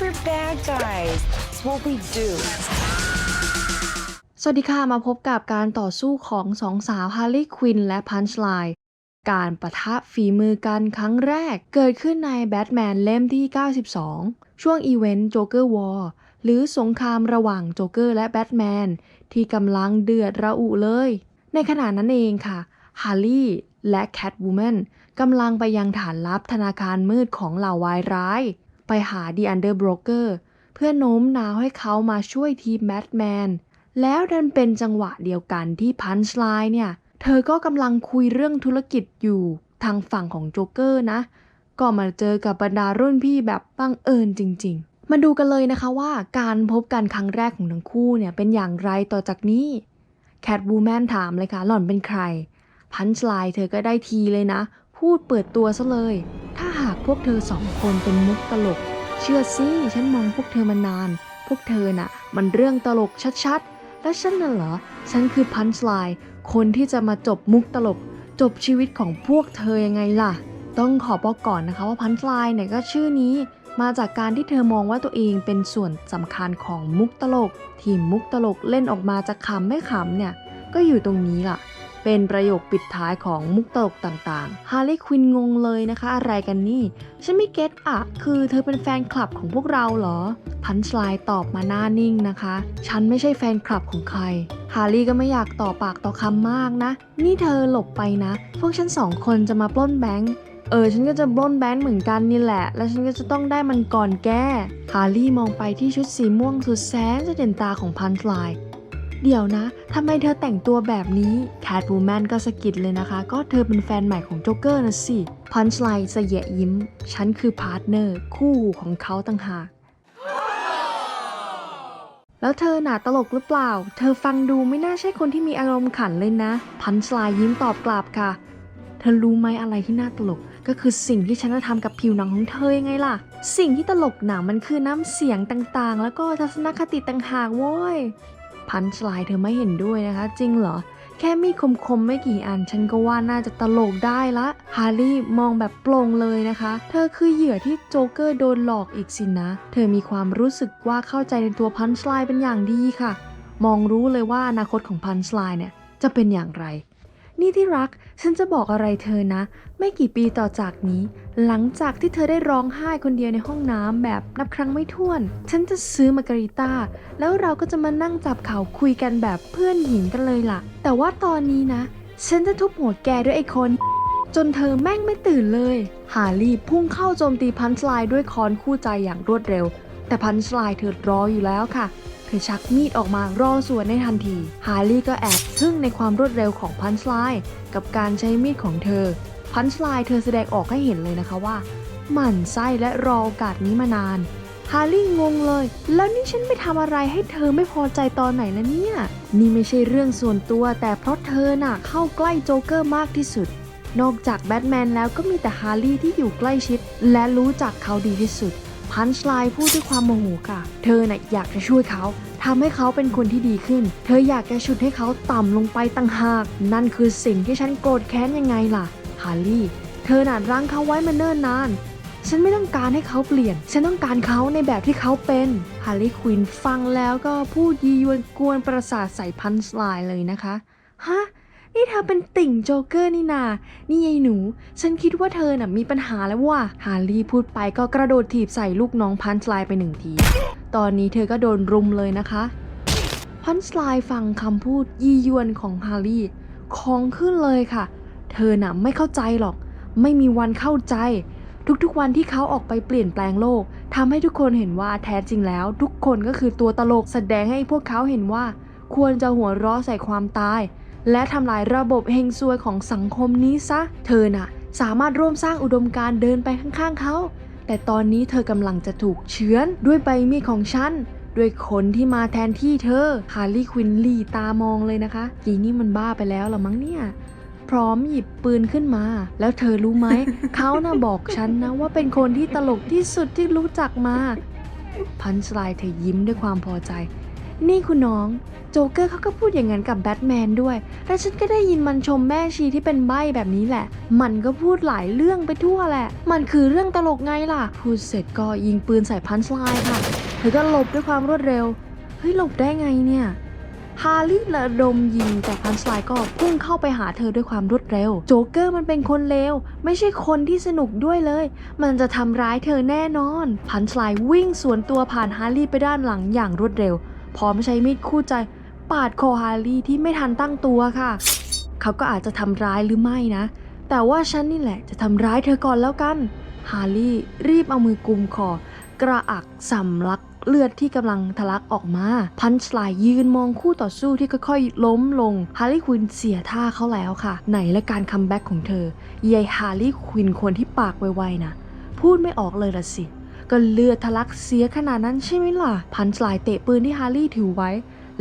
We're bad guys. It's what we do. สวัสดีค่ะ มาพบกับการต่อสู้ของสองสาวฮาร์ลีควินและพันช์ไลน์การประทะฝีมือกันครั้งแรกเกิดขึ้นในแบทแมนเล่มที่ 92 ช่วงอีเวนต์โจ๊กเกอร์วอร์หรือสงครามระหว่างโจ๊กเกอร์และแบทแมนที่กำลังเดือดระอุเลย ในขณะนั้นเองค่ะฮาร์ลีและแคทวูแมนกำลังไปยังฐานลับธนาคารมืดของเหล่าวายร้าย ไปหาดีอันเดอร์บรกเกอร์เพื่อโน้มน้าวให้เขามาช่วยทีมแบทแมนแล้วดันเป็นจังหวะเดียวกันที่พันช์ไลน์เนี่ย เธอก็กำลังคุยเรื่องธุรกิจอยู่ทางฝั่งของโจ๊กเกอร์นะ ก็มาเจอกับบรรดารุ่นพี่แบบบังเอิญจริง ๆ มาดูกันเลยนะคะว่าการพบกันครั้งแรกของทั้งคู่เนี่ยเป็นอย่างไรต่อจากนี้แคทบูแมนถามเลยค่ะหล่อนเป็นใคร พันช์ไลน์เธอก็ได้ทีเลยนะ พูดเปิดตัวซะเลย ถ้าากพวกเธอสองคนเป็นมุกตลก เชื่อสิฉันมองพวกเธอมานาน พวกเธอน่ะ มันเรื่องตลกชัดๆ และฉันน่ะเหรอ ฉันคือพันช์ไลน์คนที่จะมาจบมุกตลก จบชีวิตของพวกเธอยังไงล่ะ ต้องขอบอกก่อนนะคะว่าพันช์ไลน์เนี่ยก็ชื่อนี้มาจากการที่เธอมองว่าตัวเองเป็นส่วนสำคัญของมุกตลก ทีมมุกตลกเล่นออกมาจะขำไม่ขำเนี่ย ก็อยู่ตรงนี้ล่ะ เป็นประโยคปิดท้ายของมุกตลกต่างๆ ฮาร์ลีควินงงเลยนะคะ อะไรกันนี่ ฉันไม่เก็ตอะคือเธอเป็นแฟนคลับของพวกเราเหรอ พันชไลตอบมาหน้านิ่งนะคะ ฉันไม่ใช่แฟนคลับของใคร ฮาร์ลี่ก็ไม่อยากต่อปากต่อคำมากนะ นี่เธอหลบไปนะ พวกฉันสองคนจะมาปล้นแบงค์เออ ฉันก็จะปล้นแบงค์เหมือนกันนี่แหละ แล้วฉันก็จะต้องได้มันก่อนแกฮาร์ลี่มองไปที่ชุดสีม่วงสุดแสนจะเด่นตาของพันชไล เดี๋ยวนะ ทำไมเธอแต่งตัวแบบนี้แคทวูแมนก็สะกิดเลยนะคะ ก็เธอเป็นแฟนใหม่ของโจ๊กเกอร์นะสิพันช์ไลน์เสยะยิ้ม ฉันคือพาร์ทเนอร์ คู่หูของเขาต่างหากแล้วเธอหนาตลกหรือเปล่า เธอฟังดูไม่น่าใช่คนที่มีอารมณ์ขันเลยนะ พันช์ไลน์ยิ้มตอบกลับค่ะ เธอรู้ไหมอะไรที่น่าตลก ก็คือสิ่งที่ฉันจะทำกับผิวหนังของเธอยังไงล่ะ สิ่งที่ตลกหนังมันคือน้ำเสียงต่างๆ แล้วก็ทัศนคติต่างหากโว้ย พันชไลายเธอไม่เห็นด้วยนะคะ จริงเหรอ แค่มีคมๆไม่กี่อัน ฉันก็ว่าน่าจะตลกได้ละ ฮาร์รี่มองแบบโปร่งเลยนะคะ เธอคือเหยื่อที่โจ๊กเกอร์โดนหลอกอีกสินะ เธอมีความรู้สึกว่าเข้าใจในตัวพันชไลายเป็นอย่างดีค่ะ มองรู้เลยว่าอนาคตของพันชไลายเนี่ยจะเป็นอย่างไร นี่ที่รัก ฉันจะบอกอะไรเธอนะ ไม่กี่ปีต่อจากนี้ หลังจากที่เธอได้ร้องไห้คนเดียวในห้องน้ำแบบนับครั้งไม่ถ้วน ฉันจะซื้อมาการิต้า แล้วเราก็จะมานั่งจับเข่าคุยกันแบบเพื่อนหญิงกันเลยล่ะ แต่ว่าตอนนี้นะ ฉันจะทุบหัวแกด้วยไอ้คนจนเธอแม่งไม่ตื่นเลย ฮารี่พุ่งเข้าโจมตีพันช์ไลน์ด้วยคอนคู่ใจอย่างรวดเร็ว แต่พันช์ไลน์เธอรออยู่แล้วค่ะ อชักมีดออกมารอสวนในทันที ฮารี่ก็แอบทึ่งในความรวดเร็วของพันช์ไลน์กับการใช้มีดของเธอ พันช์ไลน์เธอแสดงออกให้เห็นเลยนะคะว่าหมั่นไส้และรอโอกาสนี้มานาน ฮารี่งงเลย แล้วนี่ฉันไปทำอะไรให้เธอไม่พอใจตอนไหนแล้วเนี่ย นี่ไม่ใช่เรื่องส่วนตัว แต่เพราะเธอน่ะเข้าใกล้โจ๊กเกอร์มากที่สุด นอกจากแบทแมนแล้วก็มีแต่ฮาร์รี่ที่อยู่ใกล้ชิด และรู้จักเขาดีที่สุด พันช์ไลน์พูดด้วยความโมโหค่ะ เธอน่ะอยากจะช่วยเขาทำให้เขาเป็นคนที่ดีขึ้น เธออยากจะฉุดให้เขาต่ำลงไปต่างหาก นั่นคือสิ่งที่ฉันโกรธแค้นยังไงล่ะ ฮาร์รี่ เธอน่ะรั้งเขาไว้มาเนิ่นนาน ฉันไม่ต้องการให้เขาเปลี่ยน ฉันต้องการเขาในแบบที่เขาเป็น ฮาร์รี่ควินฟังแล้วก็พูดยียวนกวนประสาทใส่พันช์ไลน์เลยนะคะ ฮะ นี่เธอเป็นติ่งโจ๊กเกอร์นี่นา นี่ยายหนู ฉันคิดว่าเธอน่ะมีปัญหาแล้วว่ะ ฮาร์รี่พูดไปก็กระโดดถีบใส่ลูกน้องพันช์ไลน์ไปหนึ่งที ตอนนี้เธอก็โดนรุมเลยนะคะ พันช์ไลน์ฟังคำพูดยียวนของฮาร์รี่ของขึ้นเลยค่ะ เธอน่ะไม่เข้าใจหรอก ไม่มีวันเข้าใจ ทุกๆวันที่เขาออกไปเปลี่ยนแปลงโลกทำให้ทุกคนเห็นว่าแท้จริงแล้ว ทุกคนก็คือตัวตลกแสดงให้พวกเขาเห็นว่า ควรจะหัวเราะใส่ความตาย และทำลายระบบเฮงซวยของสังคมนี้ซะ เธอน่ะ สามารถร่วมสร้างอุดมการณ์เดินไปข้างๆเขา แต่ตอนนี้เธอกำลังจะถูกเฉือนด้วยใบมีดของฉันด้วยคนที่มาแทนที่เธอฮาร์ลี่ควินลีตามองเลยนะคะยีนี่มันบ้าไปแล้วละมั้งเนี่ย พร้อมหยิบปืนขึ้นมา แล้วเธอรู้ไหม เขาน่ะบอกฉันนะว่าเป็นคนที่ตลกที่สุดที่รู้จักมา พันสไลน์เธอยิ้มด้วยความพอใจ นี่คุณน้องโจ๊กเกอร์เขาก็พูดอย่างนั้นกับแบทแมนด้วย และฉันก็ได้ยินมันชมแม่ชีที่เป็นใบ้แบบนี้แหละ มันก็พูดหลายเรื่องไปทั่วแหละ มันคือเรื่องตลกไงล่ะ พูดเสร็จก็ยิงปืนใส่พันช์ไลน์ค่ะ เธอก็หลบด้วยความรวดเร็ว เฮ้ยหลบได้ไงเนี่ยฮาร์รี่ระดมยิงแต่พันชไลก็พุ่งเข้าไปหาเธอด้วยความรวดเร็ว โจ๊กเกอร์มันเป็นคนเลว ไม่ใช่คนที่สนุกด้วยเลย มันจะทำร้ายเธอแน่นอน พันชไลวิ่งสวนตัวผ่านฮาร์รี่ไปด้านหลังอย่างรวดเร็ว พร้อมใช้มีดคู่ใจ ปาดคอฮารีที่ไม่ทันตั้งตัวค่ะ เขาก็อาจจะทำร้ายหรือไม่นะ แต่ว่าฉันนี่แหละจะทำร้ายเธอก่อนแล้วกัน ฮารีรีบเอามือกุมคอ กระอักสำลักเลือดที่กำลังทะลักออกมา พันชลน์ยืนมองคู่ต่อสู้ที่ค่อยๆ ล้มลง ฮาร์รี่ควินเสียท่าเขาแล้วค่ะ ไหนและการคัมแบ็กของเธอยายฮาร์รี่ควินคนที่ปากไวๆนะ พูดไม่ออกเลยละสิ ก็เลือดทะลักเสียขนาดนั้นใช่ไหมล่ะ พันสลายเตะปืนที่ฮาร์รี่ถือไว้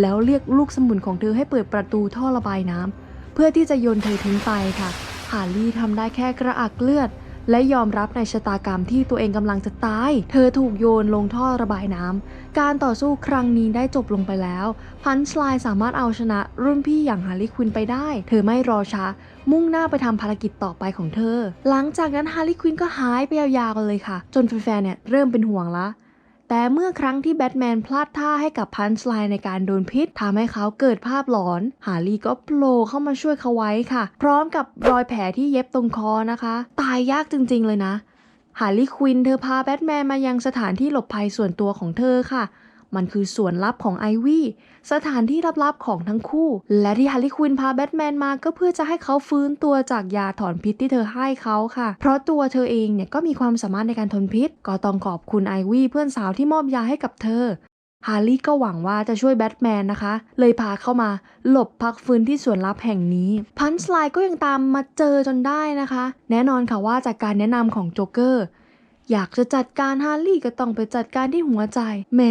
แล้วเรียกลูกสมุนของเธอให้เปิดประตูท่อระบายน้ำเพื่อที่จะโยนเธอทิ้งไปค่ะ ฮาร์รี่ทำได้แค่กระอักเลือด และยอมรับในชะตากรรมที่ตัวเองกำลังจะตาย เธอถูกโยนลงท่อระบายน้ำ การต่อสู้ครั้งนี้ได้จบลงไปแล้ว พันช์ไลน์สามารถเอาชนะรุ่นพี่อย่างฮาร์รี่ควินไปได้ เธอไม่รอช้า มุ่งหน้าไปทำภารกิจต่อไปของเธอ หลังจากนั้นฮาร์รี่ควินก็หายไปยาวๆกันเลยค่ะ จนแฟนๆเนี่ยเริ่มเป็นห่วงละ แต่เมื่อครั้งที่แบทแมนพลาดท่าให้กับพันช์ไลน์ในการโดนพิษทำให้เขาเกิดภาพหลอน ฮาร์รี่ก็โผล่เข้ามาช่วยเขาไว้ค่ะ พร้อมกับรอยแผลที่เย็บตรงคอนะคะ ตายยากจริงๆเลยนะ ฮาร์รี่ควินเธอพาแบทแมนมายังสถานที่หลบภัยส่วนตัวของเธอค่ะ มันคือส่วนลับของไอวี่สถานที่ลับๆของทั้งคู่ และที่ฮาร์รี่ควินพาแบทแมนมาก็เพื่อจะให้เขาฟื้นตัวจากยาถอนพิษที่เธอให้เขาค่ะ เพราะตัวเธอเองเนี่ยก็มีความสามารถในการทนพิษ ก็ต้องขอบคุณไอวี่เพื่อนสาวที่มอบยาให้กับเธอฮาร์รี่ก็หวังว่าจะช่วยแบทแมนนะคะ เลยพาเข้ามาหลบพักฟื้นที่สวนลับแห่งนี้ พันช์ไลน์ก็ยังตามมาเจอจนได้นะคะ แน่นอนค่ะว่าจากการแนะนำของโจ๊กเกอร์ อยากจะจัดการฮาร์รี่ก็ต้องไปจัดการที่หัวใจ แหม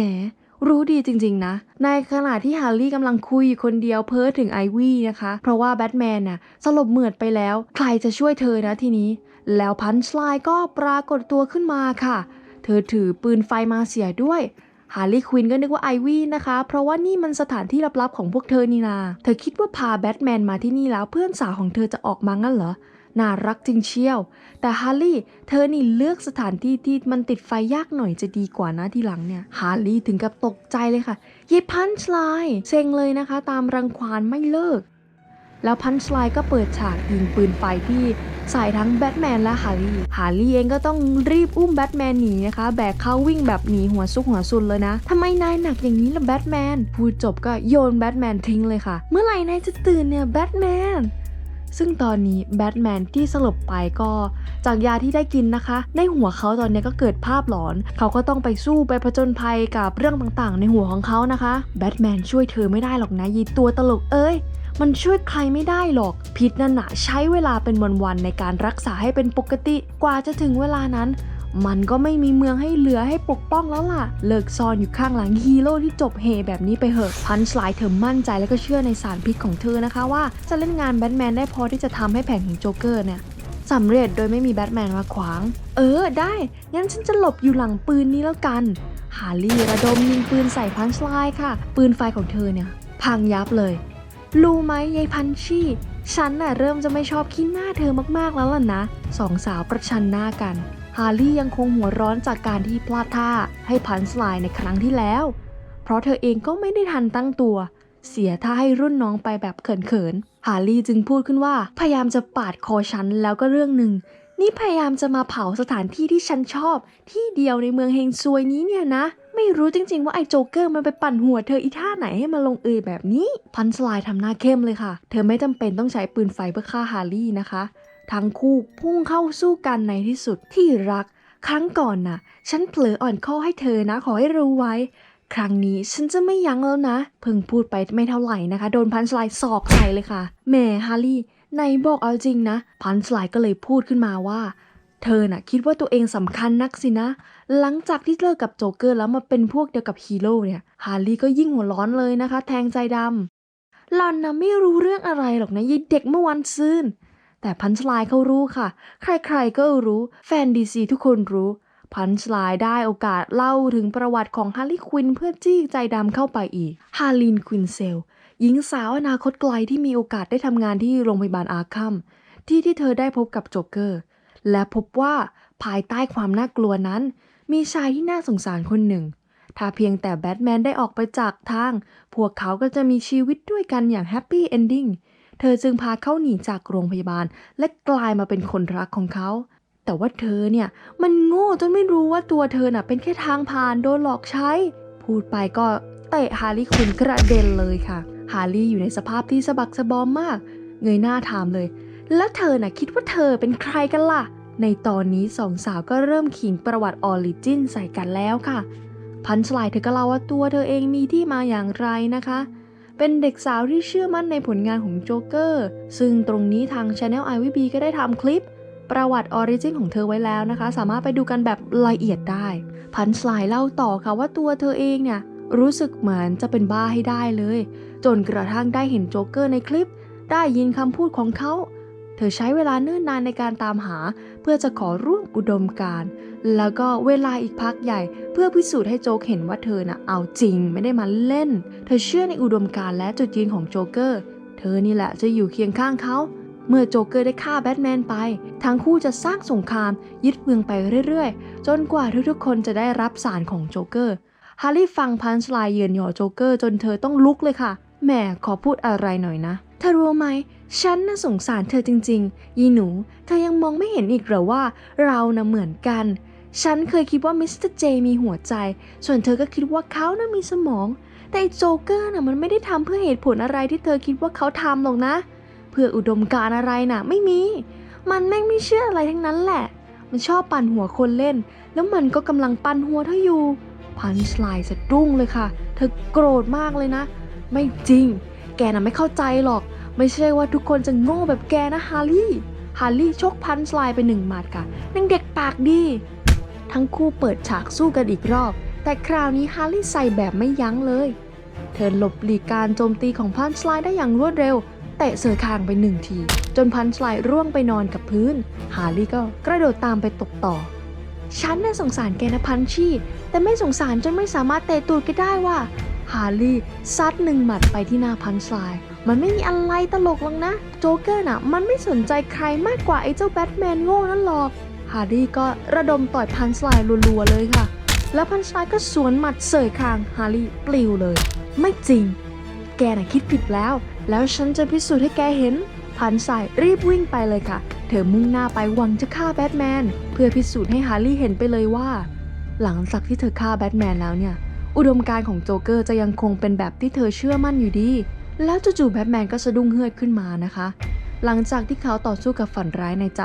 รู้ดีจริงๆนะ ในขณะที่ฮาร์รี่กำลังคุยอยู่คนเดียวเพ้อถึงไอวี่นะคะ เพราะว่าแบทแมนน่ะสลบเหมือดไปแล้ว ใครจะช่วยเธอนะทีนี้ แล้วพันช์ไลน์ก็ปรากฏตัวขึ้นมาค่ะ เธอถือปืนไฟมาเสียด้วยฮาร์รี่ควินก็นึกว่าไอวี่นะคะ เพราะว่านี่มันสถานที่ลับๆของพวกเธอนี่นา เธอคิดว่าพาแบทแมนมาที่นี่แล้วเพื่อนสาวของเธอจะออกมางั้นเหรอ น่ารักจริงเชียว แต่ฮาร์รี่เธอนี่เลือกสถานที่ที่มันติดไฟยากหน่อยจะดีกว่านะทีหลังเนี่ย ฮาร์รี่ถึงกับตกใจเลยค่ะเยพันช์ไลน์เซ็งเลยนะคะ ตามรังควานไม่เลิก แล้วพันช์ไลน์ก็เปิดฉากยิงปืนไฟที่ใส่ทั้งแบทแมนและฮาร์รี่ ฮาร์รี่เองก็ต้องรีบอุ้มแบทแมนหนีนะคะ แบกเขาวิ่งแบบหนีหัวซุกหัวซุนเลยนะทำไมนายหนักอย่างนี้ล่ะแบทแมน พูดจบก็โยนแบทแมนทิ้งเลยค่ะ เมื่อไหร่นายจะตื่นเนี่ยแบทแมน ซึ่งตอนนี้แบทแมนที่สลบไปก็จากยาที่ได้กินนะคะ ในหัวเขาตอนนี้ก็เกิดภาพหลอน เขาก็ต้องไปสู้ไปผจญภัยกับเรื่องต่างๆ ในหัวของเขานะคะแบทแมนช่วยเธอไม่ได้หรอกนะยีตัวตลกเอ้ยมันช่วยใครไม่ได้หรอก พิษนั่นนะใช้เวลาเป็นวันๆในการรักษาให้เป็นปกติ กว่าจะถึงเวลานั้น มันก็ไม่มีเมืองให้เหลือให้ปกป้องแล้วล่ะ เลิกซ่อนอยู่ข้างหลังฮีโร่ที่จบเฮแบบนี้ไปเหอะพันช์ไลน์เธอมั่นใจและก็เชื่อในสารพิษของเธอนะคะว่าจะเล่นงานแบทแมนได้พอที่จะทำให้แผนของโจ๊กเกอร์เนี่ยสำเร็จโดยไม่มีแบทแมนมาขวาง เออได้ งั้นฉันจะหลบอยู่หลังปืนนี้แล้วกัน ฮาร์รี่ระดมยิงปืนใส่พันช์ไลน์ค่ะ ปืนไฟของเธอเนี่ย พังยับเลย รู้ไหมยายพันชี่ ฉันน่ะเริ่มจะไม่ชอบขี้หน้าเธอมากๆแล้วล่ะนะ สองสาวประชันหน้ากันาร์รี่ยังคงหัวร้อนจากการที่พลาดท่าให้พันสไลน์ในครั้งที่แล้ว เพราะเธอเองก็ไม่ได้ทันตั้งตัว เสียท่าให้รุ่นน้องไปแบบเขินๆ ฮาร์รี่จึงพูดขึ้นว่า พยายามจะปาดคอฉันแล้วก็เรื่องหนึ่ง นี่พยายามจะมาเผาสถานที่ที่ฉันชอบ ที่เดียวในเมืองเฮงซวยนี้เนี่ยนะ ไม่รู้จริงๆว่าไอ้โจ๊กเกอร์มันไปปั่นหัวเธออีท่าไหนให้มาลงเอยแบบนี้ พันสไลน์ทำหน้าเข้มเลยค่ะ เธอไม่จำเป็นต้องใช้ปืนไฟเพื่อฆ่าฮาร์รี่นะคะ ทั้งคู่พุ่งเข้าสู้กันในที่สุดที่รัก ครั้งก่อนน่ะ ฉันเผลออ่อนข้อให้เธอนะ ขอให้รู้ไว้ ครั้งนี้ฉันจะไม่ยั้งแล้วนะ เพิ่งพูดไปไม่เท่าไหร่นะคะ โดนพันสไลด์สอกใส่เลยค่ะแหม่ฮาร์รี่ไหนบอกเอาจริงนะ พันสไลด์ก็เลยพูดขึ้นมาว่าเธอน่ะคิดว่าตัวเองสำคัญนักสินะ หลังจากที่เลิกกับโจเกอร์แล้วมาเป็นพวกเดียวกับฮีโร่เนี่ย ฮาร์รี่ก็ยิ่งหัวร้อนเลยนะคะ แทงใจดำหล่อนนะไม่รู้เรื่องอะไรหรอกนะยายเด็กเมื่อวันซืน แต่พันชลายเขารู้ค่ะ ใครๆก็รู้ แฟนดีซีทุกคนรู้ พันชลน์ได้โอกาสเล่าถึงประวัติของฮาร์ลีควินเพื่อจี้ใจดำเข้าไปอีก ฮารินควินเซล หญิงสาวอนาคตไกลที่มีโอกาสได้ทำงานที่โรงพยาบาลอาร์คัม ที่ที่เธอได้พบกับโจ๊กเกอร์ และพบว่าภายใต้ความน่ากลัวนั้น มีชายที่น่าสงสารคนหนึ่งถ้าเพียงแต่แบทแมนได้ออกไปจากทาง พวกเขาก็จะมีชีวิตด้วยกันอย่างแฮปปี้เอนดิ้ง เธอจึงพาเขาหนีจากโรงพยาบาล และกลายมาเป็นคนรักของเขา แต่ว่าเธอเนี่ยมันโง่จนไม่รู้ว่าตัวเธอน่ะเป็นแค่ทางผ่านโดนหลอกใช้ พูดไปก็เตะฮาร์ลีควินกระเด็นเลยค่ะ ฮาร์ลีอยู่ในสภาพที่สะบักสะบอมมาก เงยหน้าถามเลย แล้วเธอน่ะคิดว่าเธอเป็นใครกันล่ะ ในตอนนี้สองสาวก็เริ่มขิงประวัติออริจินใส่กันแล้วค่ะ พันชลายเธอก็เล่าว่าตัวเธอเองมีที่มาอย่างไรนะคะ เป็นเด็กสาวที่เชื่อมั่นในผลงานของโจ๊กเกอร์ ซึ่งตรงนี้ทาง Channel i v b ก็ได้ทำคลิป ประวัติออริจินของเธอไว้แล้วนะคะ สามารถไปดูกันแบบละเอียดได้ พันชลายเล่าต่อค่ะว่าตัวเธอเองเนี่ยรู้สึกเหมือนจะเป็นบ้าให้ได้เลย จนกระทั่งได้เห็นโจ๊กเกอร์ในคลิป ได้ยินคำพูดของเขา ธอใช้เวลาเนิ่นนานในการตามหา เพื่อจะขอร่วมอุดมการณ์แล้วก็เวลาอีกพักใหญ่ เพื่อพิสูจน์ให้โจ๊กเห็นว่าเธอน่ะเอาจริงไม่ได้มาเล่น เธอเชื่อในอุดมการณ์และจุดยืนของโจ๊กเกอร์ เธอนี่แหละจะอยู่เคียงข้างเขาเมื่อโจ๊กเกอร์ได้ฆ่าแบทแมนไป ทั้งคู่จะสร้างสงคราม ยึดเมืองไปเรื่อยๆ จนกว่าทุกๆคนจะได้รับสารของโจ๊กเกอร์ฮาร์รี่ฟังพันชไลน์เยือนหยอโจ๊กเกอร์จนเธอต้องลุกเลยค่ะแหมขอพูดอะไรหน่อยนะเธอรู้ไหม ฉันน่ะสงสารเธอจริงๆ ยีหนู เธอยังมองไม่เห็นอีกเหรอว่าเราน่ะเหมือนกัน ฉันเคยคิดว่ามิสเตอร์เจมีหัวใจ ส่วนเธอก็คิดว่าเขาน่ะมีสมอง แต่อ้โจเกอร์น่ะมันไม่ได้ทำเพื่อเหตุผลอะไรที่เธอคิดว่าเขาทำหรอกนะ เพื่ออุดมการณ์อะไรน่ะ ไม่มี มันแม่งไม่เชื่ออะไรทั้งนั้นแหละ มันชอบปั่นหัวคนเล่น แล้วมันก็กำลังปั่นหัวเธออยู่ พันช์ไลน์สะดุ้งเลยค่ะ เธอโกรธมากเลยนะ ไม่จริง แกน่ะไม่เข้าใจหรอก ไม่ใช่ว่าทุกคนจะโง่แบบแกนะฮาร์ลี่ฮาร์ลี่ชกพันชไลน์ไปหนึ่งหมัดค่ะนังเด็กปากดี ทั้งคู่เปิดฉากสู้กันอีกรอบ แต่คราวนี้ฮาร์ลี่ใส่แบบไม่ยั้งเลย เธอหลบหลีกการโจมตีของพันชไลน์ได้อย่างรวดเร็ว เตะเสือคางไปหนึ่งที จนพันชไลน์ร่วงไปนอนกับพื้น ฮาร์ลี่ก็กระโดดตามไปตบต่อ ฉันน่ะสงสารแกนะพันชี่ แต่ไม่สงสารจนไม่สามารถเตะตูดแกได้ว่ะฮาร์ลี่ซัดหนึ่งหมัดไปที่หน้าพันชไลน์ มันไม่มีอะไรตลกหรอกนะ โจ๊กเกอร์น่ะ มันไม่สนใจใครมากกว่าไอ้เจ้าแบทแมนโง่นั่นหรอก ฮาร์รี่ก็ระดมต่อยพันช์ไลน์รัวๆเลยค่ะ แล้วพันช์ไลน์ก็สวนหมัดเสยคางฮาร์รี่ปลิวเลย ไม่จริง แกน่ะคิดผิดแล้ว แล้วฉันจะพิสูจน์ให้แกเห็น พันสายรีบวิ่งไปเลยค่ะ เธอมุ่งหน้าไปหวังจะฆ่าแบทแมน เพื่อพิสูจน์ให้ฮาร์รี่เห็นไปเลยว่า หลังจากที่เธอฆ่าแบทแมนแล้วเนี่ย อุดมการณ์ของโจ๊กเกอร์จะยังคงเป็นแบบที่เธอเชื่อมั่นอยู่ดี แล้วจู่ๆแบทแมนก็สะดุ้งเฮือดขึ้นมานะคะ หลังจากที่เขาต่อสู้กับฝันร้ายในใจ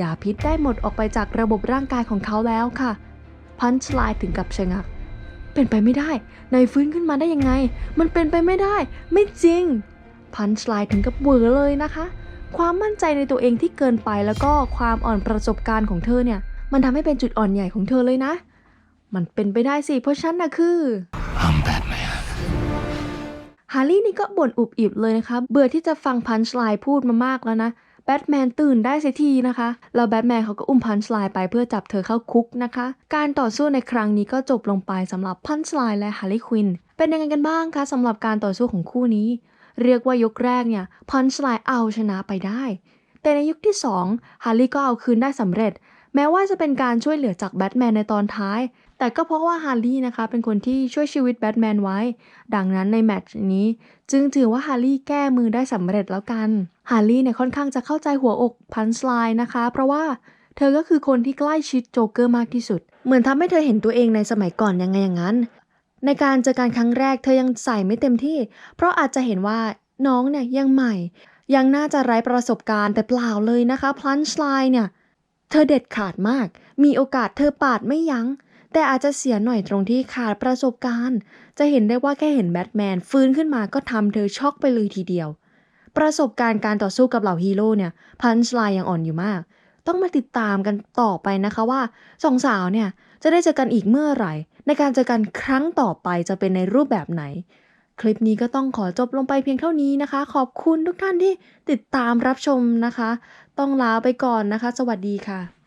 ยาพิษได้หมดออกไปจากระบบร่างกายของเขาแล้วค่ะ พันช์ไลน์ถึงกับชะงัก เป็นไปไม่ได้นายฟื้นขึ้นมาได้ยังไง มันเป็นไปไม่ได้ ไม่จริง พันช์ไลน์ถึงกับเวอร์เลยนะคะ ความมั่นใจในตัวเองที่เกินไปแล้วก็ความอ่อนประสบการณ์ของเธอเนี่ย มันทำให้เป็นจุดอ่อนใหญ่ของเธอเลยนะ มันเป็นไปได้สิเพราะฉันน่ะคือ ฮาร์รี่นี่ก็บ่นอุบอิบเลยนะคะ เบื่อที่จะฟังพันช์ไลน์พูดมามากแล้วนะแบทแมนตื่นได้เสียทีนะคะ แล้วแบทแมนเขาก็อุ้มพันช์ไลน์ไปเพื่อจับเธอเข้าคุกนะคะ การต่อสู้ในครั้งนี้ก็จบลงไปสำหรับพันช์ไลน์และฮาร์รี่ควิน เป็นยังไงกันบ้างคะสำหรับการต่อสู้ของคู่นี้ เรียกว่ายกแรกเนี่ยพันช์ไลน์เอาชนะไปได้ แต่ในยุคที่ 2 ฮาร์รี่ก็เอาคืนได้สำเร็จ แม้ว่าจะเป็นการช่วยเหลือจากแบทแมนในตอนท้าย แต่ก็เพราะว่าฮาร์รี่นะคะเป็นคนที่ช่วยชีวิตแบทแมนไว้ ดังนั้นในแมตช์นี้ จึงถือว่าฮาร์รี่แก้มือได้สำเร็จแล้วกันฮาร์รี่เนี่ยค่อนข้างจะเข้าใจหัวอกพันสไลน์นะคะ เพราะว่าเธอก็คือคนที่ใกล้ชิดโจ๊กเกอร์มากที่สุด เหมือนทำให้เธอเห็นตัวเองในสมัยก่อนยังไงอย่างนั้น ในการเจอกันครั้งแรกเธอยังใส่ไม่เต็มที่ เพราะอาจจะเห็นว่าน้องเนี่ยยังใหม่ ยังน่าจะไร้ประสบการณ์แต่เปล่าเลยนะคะพันสไลน์เนี่ยเธอเด็ดขาดมาก มีโอกาสเธอปาดไม่ยัง้ง แต่อาจจะเสียหน่อยตรงที่ขาดประสบการณ์ จะเห็นได้ว่าแค่เห็นแบทแมนฟื้นขึ้นมาก็ทำเธอช็อกไปเลยทีเดียว ประสบการณ์การต่อสู้กับเหล่าฮีโร่เนี่ยพันช์ไลน์ยังอ่อนอยู่มาก ต้องมาติดตามกันต่อไปนะคะว่าสองสาวเนี่ยจะได้เจอกันอีกเมื่อไหร่ ในการเจอกันครั้งต่อไปจะเป็นในรูปแบบไหน คลิปนี้ก็ต้องขอจบลงไปเพียงเท่านี้นะคะ ขอบคุณทุกท่านที่ติดตามรับชมนะคะ ต้องลาไปก่อนนะคะ สวัสดีค่ะ